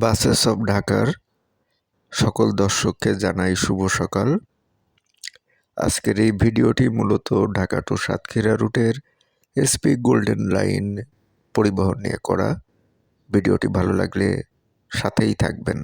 Buses of ঢাকার সকল দর্শককে জানাই শুভ সকাল। আজকের এই ভিডিওটি মূলত ঢাকা টু সাতক্ষীরা রুটের এসপি গোল্ডেন লাইন পরিবহন নিয়ে করা। ভিডিওটি ভালো লাগলে সাথেই থাকবেন।